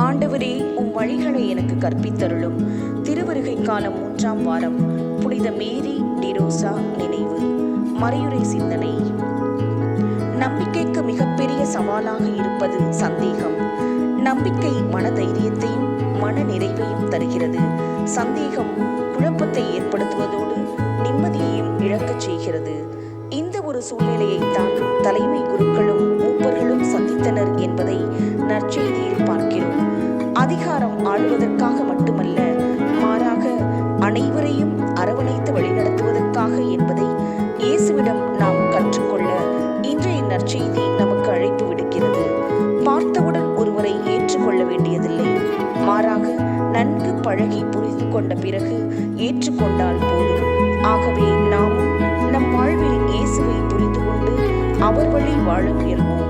ஆண்டவரே உம் வழிகளை எனக்கு கற்பித்தருளும். திருவருகை காலம் மூன்றாம் வாரம் புனித மேரி டிரோசா நினைவு. மறையுரை சிந்தனை. நம்பிக்கைக்கு மிகப்பெரிய சவாலாக இருப்பது சந்தேகம். நம்பிக்கை மனதைரியத்தையும் மன நிறைவையும் தருகிறது. சந்தேகம் குழப்பத்தை ஏற்படுத்துவதோடு நிம்மதியையும் இழக்கச் செய்கிறது. இந்த ஒரு சூழ்நிலையைத்தான் தலைமை குருக்களும் மூப்பர்களும் சந்தித்தனர் என்பதை நற்செய்தியில் பார்க்க அதிகாரம் ஆளுவதற்காக மட்டுமல்ல மாறாக அனைவரையும் அரவணைத்து வழிநடத்துவதற்காக என்பதை இயேசுவிடம் நாம் கற்றுக்கொள்ள இன்றைய நற்செய்தி நமக்கு அழைப்பு விடுக்கிறது. பார்த்தவுடன் ஒருவரை ஏற்றுக்கொள்ள வேண்டியதில்லை. மாறாக நன்கு பழகி புரிந்து கொண்ட பிறகு ஏற்றுக்கொண்டால் போதும். ஆகவே நாம் நம் வாழ்வில் இயேசுவை புரிந்து கொண்டு அவர் வழி வாழ முயல்வோம்.